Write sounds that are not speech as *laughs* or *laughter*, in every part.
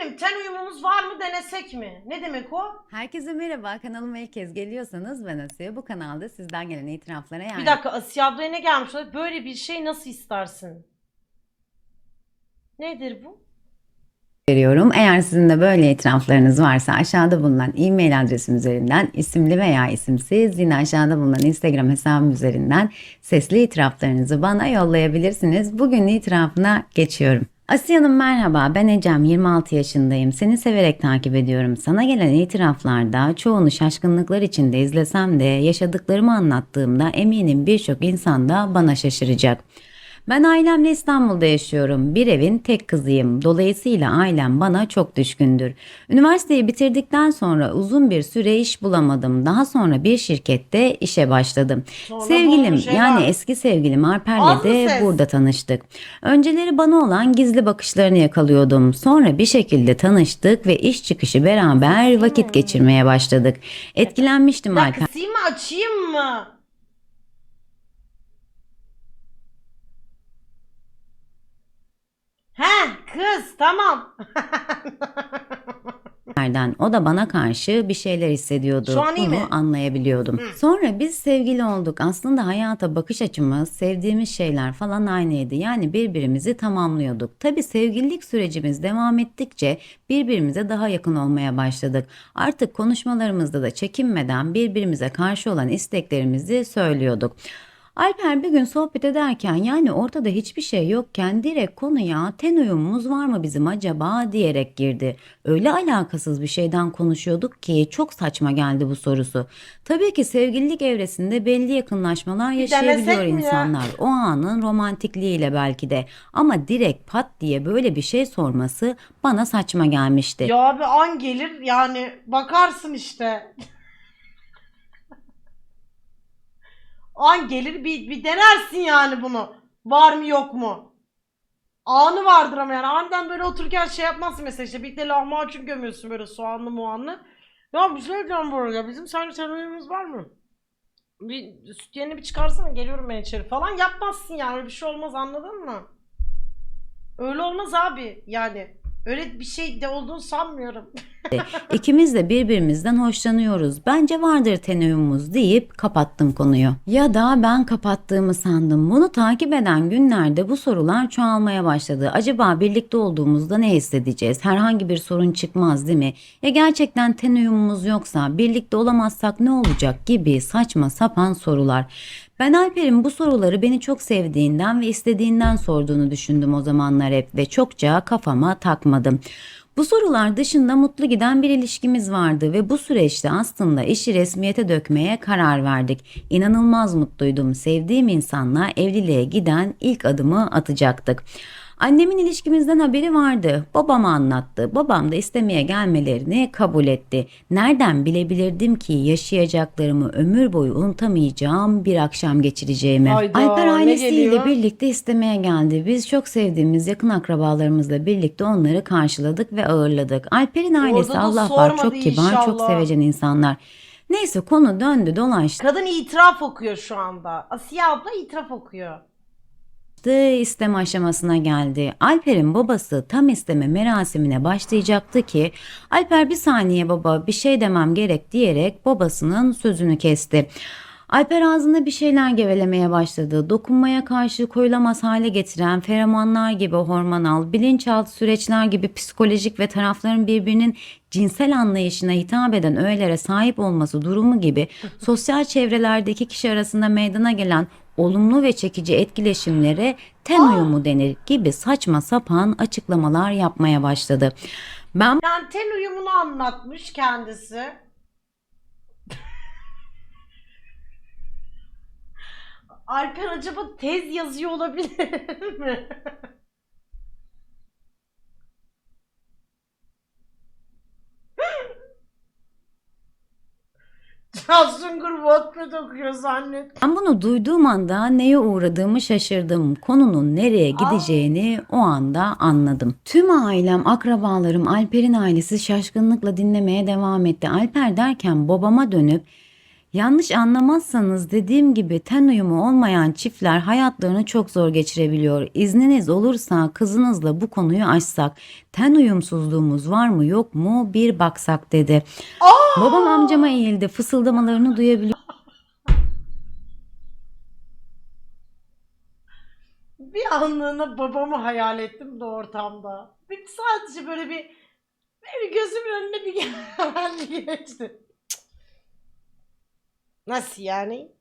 eminim. Ten uyumumuz var mı denesek mi? Ne demek o? Herkese merhaba. Kanalıma ilk kez geliyorsanız ben Asiye. Bu kanalda sizden gelen itiraflara yani Bir dakika Asiye ablaya ne gelmiş? olabilir? Böyle bir şey nasıl istersin? Nedir bu? veriyorum. Eğer sizin de böyle itiraflarınız varsa aşağıda bulunan e-mail adresim üzerinden isimli veya isimsiz yine aşağıda bulunan Instagram hesabım üzerinden sesli itiraflarınızı bana yollayabilirsiniz. Bugün itirafına geçiyorum. Asiye Hanım merhaba. Ben Ecem 26 yaşındayım. Seni severek takip ediyorum. Sana gelen itiraflarda çoğunu şaşkınlıklar içinde izlesem de yaşadıklarımı anlattığımda eminim birçok insan da bana şaşıracak. Ben ailemle İstanbul'da yaşıyorum. Bir evin tek kızıyım. Dolayısıyla ailem bana çok düşkündür. Üniversiteyi bitirdikten sonra uzun bir süre iş bulamadım. Daha sonra bir şirkette işe başladım. Sonra Sevgilim şey yani eski sevgilim Alper'le de ses? burada tanıştık. Önceleri bana olan gizli bakışlarını yakalıyordum. Sonra bir şekilde tanıştık ve iş çıkışı beraber vakit geçirmeye başladık. Etkilenmiştim Alper. kısayım mı açayım mı? He kız tamam. *laughs* Nereden? O da bana karşı bir şeyler hissediyordu. Şu an iyi Bunu mi? anlayabiliyordum. Sonra biz sevgili olduk. Aslında hayata bakış açımız, sevdiğimiz şeyler falan aynıydı. Yani birbirimizi tamamlıyorduk. Tabii sevgililik sürecimiz devam ettikçe birbirimize daha yakın olmaya başladık. Artık konuşmalarımızda da çekinmeden birbirimize karşı olan isteklerimizi söylüyorduk. Alper bir gün sohbet ederken yani ortada hiçbir şey yokken direkt konuya ten uyumumuz var mı bizim acaba diyerek girdi. Öyle alakasız bir şeyden konuşuyorduk ki çok saçma geldi bu sorusu. Tabii ki sevgililik evresinde belli yakınlaşmalar yaşayabiliyor mi ya? insanlar. O anın romantikliğiyle belki de. Ama direkt pat diye böyle bir şey sorması bana saçma gelmişti. Ya abi an gelir yani bakarsın işte. *laughs* an gelir bir, bir denersin yani bunu. Var mı yok mu? Anı vardır ama yani aniden böyle otururken şey yapmazsın mesela işte birlikte lahmacun gömüyorsun böyle soğanlı muanlı. Ya bir şey diyeceğim bu arada bizim sence terörümüz var mı? Bir süt yerini bir çıkarsana geliyorum ben içeri falan yapmazsın yani bir şey olmaz anladın mı? Öyle olmaz abi yani. Öyle bir şey de olduğunu sanmıyorum. *laughs* *laughs* İkimiz de birbirimizden hoşlanıyoruz. Bence vardır ten uyumumuz deyip kapattım konuyu. Ya da ben kapattığımı sandım. Bunu takip eden günlerde bu sorular çoğalmaya başladı. Acaba birlikte olduğumuzda ne hissedeceğiz? Herhangi bir sorun çıkmaz değil mi? Ya gerçekten ten uyumumuz yoksa birlikte olamazsak ne olacak gibi saçma sapan sorular. Ben Alper'in bu soruları beni çok sevdiğinden ve istediğinden sorduğunu düşündüm o zamanlar hep ve çokça kafama takmadım. Bu sorular dışında mutlu giden bir ilişkimiz vardı ve bu süreçte aslında işi resmiyete dökmeye karar verdik. İnanılmaz mutluydum. Sevdiğim insanla evliliğe giden ilk adımı atacaktık. Annemin ilişkimizden haberi vardı. Babama anlattı. Babam da istemeye gelmelerini kabul etti. Nereden bilebilirdim ki yaşayacaklarımı ömür boyu unutamayacağım bir akşam geçireceğimi. Hayda, Alper ailesiyle birlikte istemeye geldi. Biz çok sevdiğimiz yakın akrabalarımızla birlikte onları karşıladık ve ağırladık. Alper'in ailesi Allah var çok kibar, çok inşallah. sevecen insanlar. Neyse konu döndü dolaştı. Kadın itiraf okuyor şu anda. Asiye abla itiraf okuyor. İsteme aşamasına geldi. Alper'in babası tam isteme merasimine başlayacaktı ki Alper bir saniye baba bir şey demem gerek diyerek babasının sözünü kesti. Alper ağzında bir şeyler gevelemeye başladı. Dokunmaya karşı koyulamaz hale getiren feromonlar gibi hormonal, bilinçaltı süreçler gibi psikolojik ve tarafların birbirinin cinsel anlayışına hitap eden öğelere sahip olması durumu gibi *laughs* sosyal çevrelerdeki kişi arasında meydana gelen olumlu ve çekici etkileşimlere ten uyumu denir gibi saçma sapan açıklamalar yapmaya başladı. Ben Yani ten uyumunu anlatmış kendisi. Alper acaba tez yazıyor olabilir mi? Cansungur Wattpad okuyor zannet. Ben bunu duyduğum anda neye uğradığımı şaşırdım. Konunun nereye gideceğini o anda anladım. Tüm ailem, akrabalarım, Alper'in ailesi şaşkınlıkla dinlemeye devam etti. Alper derken babama dönüp Yanlış anlamazsanız dediğim gibi ten uyumu olmayan çiftler hayatlarını çok zor geçirebiliyor. İzniniz olursa kızınızla bu konuyu açsak. Ten uyumsuzluğumuz var mı yok mu bir baksak dedi. Babam amcama eğildi fısıldamalarını duyabiliyor. Bir anlığına babamı hayal ettim de ortamda. Bir sadece böyle bir böyle gözümün önüne bir *laughs* geldi geçti. Nasıl yani?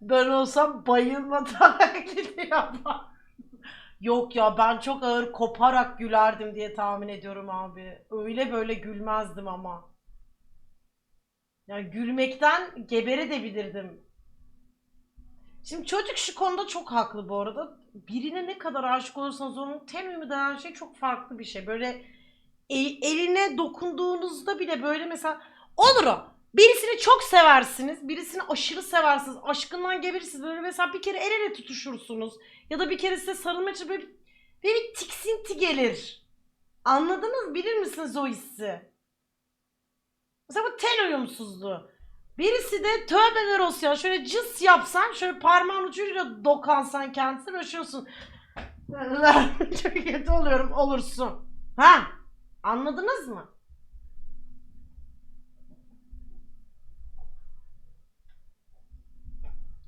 ben olsam bayılma taklidi *laughs* yapar. Yok ya ben çok ağır koparak gülerdim diye tahmin ediyorum abi. Öyle böyle gülmezdim ama. Yani gülmekten geberebilirdim. Şimdi çocuk şu konuda çok haklı bu arada. Birine ne kadar aşık olursanız onun uyumu denen şey çok farklı bir şey. Böyle e- eline dokunduğunuzda bile böyle mesela olur o. Birisini çok seversiniz, birisini aşırı seversiniz, aşkından geberirsiniz. Böyle mesela bir kere el ele tutuşursunuz. Ya da bir kere size sarılmak için böyle, bir- böyle bir tiksinti gelir. Anladınız? Bilir misiniz o hissi? Mesela bu ten uyumsuzluğu. Birisi de tövbeler olsun ya şöyle cıs yapsan şöyle parmağın ucuyla dokansan şey olsun. *laughs* Çok kötü oluyorum olursun. Ha? Anladınız mı?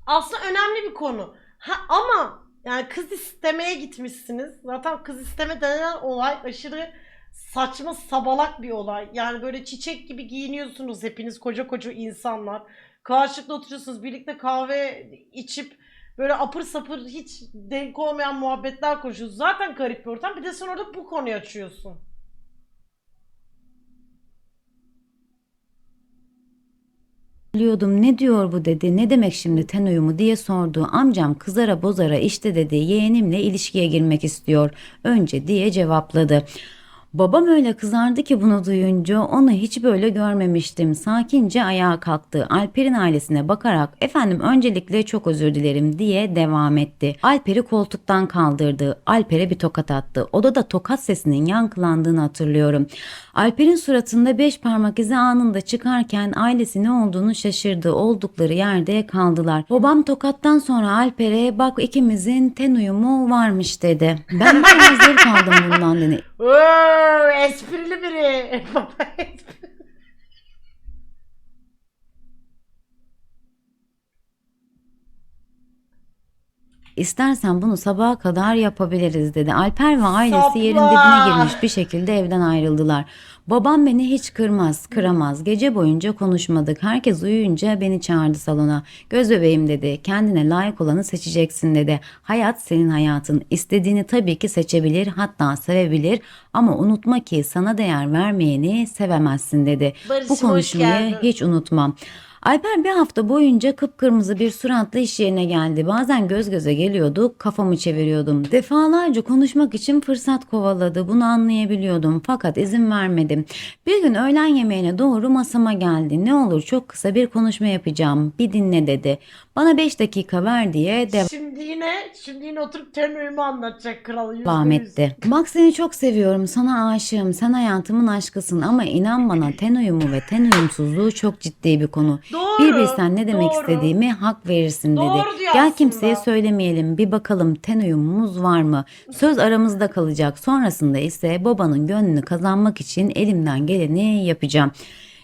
Aslında önemli bir konu. Ha ama yani kız istemeye gitmişsiniz. Zaten kız isteme denen olay aşırı saçma sabalak bir olay. Yani böyle çiçek gibi giyiniyorsunuz hepiniz koca koca insanlar. Karşılıklı oturuyorsunuz birlikte kahve içip böyle apır sapır hiç denk olmayan muhabbetler konuşuyorsunuz. Zaten garip bir ortam. Bir de sen orada bu konuyu açıyorsun. Biliyordum ne diyor bu dedi ne demek şimdi ten uyumu diye sordu. Amcam kızara bozara işte dedi yeğenimle ilişkiye girmek istiyor önce diye cevapladı. Babam öyle kızardı ki bunu duyunca onu hiç böyle görmemiştim. Sakince ayağa kalktı. Alper'in ailesine bakarak efendim öncelikle çok özür dilerim diye devam etti. Alper'i koltuktan kaldırdı. Alper'e bir tokat attı. Odada tokat sesinin yankılandığını hatırlıyorum. Alper'in suratında beş parmak izi anında çıkarken ailesi ne olduğunu şaşırdı. Oldukları yerde kaldılar. Babam tokattan sonra Alper'e bak ikimizin ten uyumu varmış dedi. Ben bayağı zevk aldım bundan dedi. *laughs* Esprili biri. *laughs* Baba espri- İstersen bunu sabaha kadar yapabiliriz dedi. Alper ve ailesi Sapla! yerin dibine girmiş bir şekilde evden ayrıldılar. Babam beni hiç kırmaz, kıramaz. Gece boyunca konuşmadık. Herkes uyuyunca beni çağırdı salona. Göz bebeğim dedi. Kendine layık olanı seçeceksin dedi. Hayat senin hayatın. İstediğini tabii ki seçebilir, hatta sevebilir. Ama unutma ki sana değer vermeyeni sevemezsin dedi. Barış'ım, Bu konuşmayı hiç unutmam. Alper bir hafta boyunca kıpkırmızı bir suratla iş yerine geldi. Bazen göz göze geliyorduk, kafamı çeviriyordum. Defalarca konuşmak için fırsat kovaladı. Bunu anlayabiliyordum fakat izin vermedim. Bir gün öğlen yemeğine doğru masama geldi. Ne olur çok kısa bir konuşma yapacağım. Bir dinle dedi. Bana 5 dakika ver diye Şimdi yine şimdi yine oturup ten uyumu anlatacak kral. yüzde devam yüz. etti. Bak seni çok seviyorum, sana aşığım, sen hayatımın aşkısın ama inan bana ten uyumu ve ten uyumsuzluğu çok ciddi bir konu. Doğru. Bir bilsen ne demek doğru. istediğimi hak verirsin dedi. Doğru diyor Gel aslında. kimseye söylemeyelim bir bakalım ten uyumumuz var mı? Söz aramızda kalacak sonrasında ise babanın gönlünü kazanmak için elimden geleni yapacağım.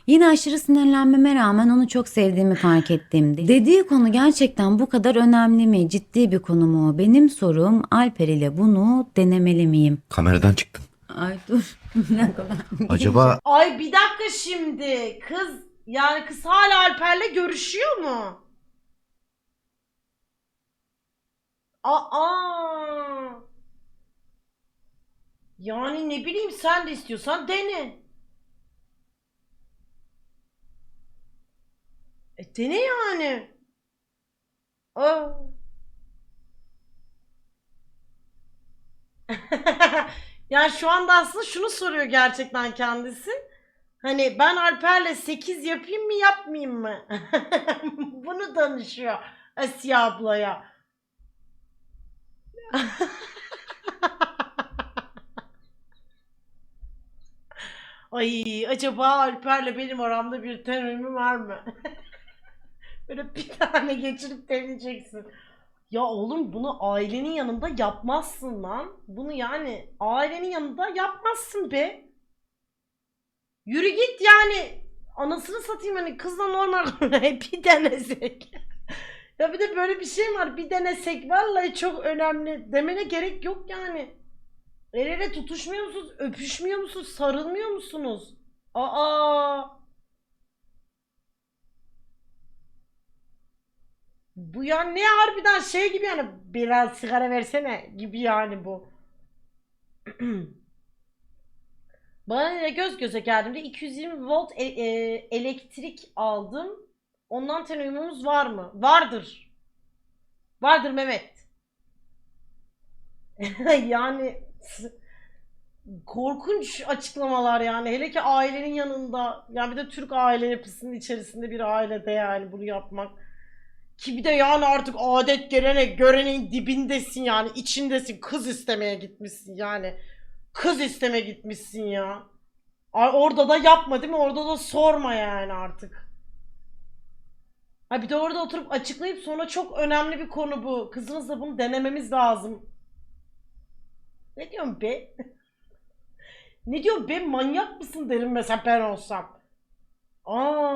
Yine aşırı sinirlenmeme rağmen onu çok sevdiğimi fark ettim. Dediği konu gerçekten bu kadar önemli mi? Ciddi bir konu mu? Benim sorum Alper ile bunu denemeli miyim? Kameradan çıktın. Ay dur. *laughs* Acaba Ay bir dakika şimdi. Kız yani kız hala Alper'le görüşüyor mu? Aa. Yani ne bileyim sen de istiyorsan dene. E dene yani. Aa. *laughs* yani şu anda aslında şunu soruyor gerçekten kendisi. Hani ben Alper'le 8 yapayım mı yapmayayım mı? *laughs* Bunu danışıyor Asiye ablaya. *laughs* Ay acaba Alper'le benim aramda bir terimim var mı? *laughs* Böyle bir tane geçirip deneyeceksin. Ya oğlum bunu ailenin yanında yapmazsın lan. Bunu yani ailenin yanında yapmazsın be. Yürü git yani. Anasını satayım hani kızla normal *laughs* bir denesek. ya bir de böyle bir şey var. Bir denesek vallahi çok önemli. Demene gerek yok yani. El ele tutuşmuyor musunuz? Öpüşmüyor musunuz? Sarılmıyor musunuz? Aa! Bu ya ne harbiden şey gibi yani biraz sigara versene gibi yani bu. *clears throat* Bana ne göz göze geldiğimde 220 volt e- e, elektrik aldım. Ondan ten uyumumuz var mı? Vardır. Vardır Mehmet. *laughs* yani korkunç açıklamalar yani. Hele ki ailenin yanında. Yani bir de Türk aile yapısının içerisinde bir ailede yani bunu yapmak. Ki bir de yani artık adet gelenek göreneğin dibindesin yani. içindesin. Kız istemeye gitmişsin yani. Kız isteme gitmişsin ya. Ay orada da yapma değil mi? Orada da sorma yani artık. Ha bir de orada oturup açıklayıp sonra çok önemli bir konu bu. Kızınızla bunu denememiz lazım. Ne diyorsun be? *laughs* ne diyorsun be? Manyak mısın derim mesela ben olsam. Aa,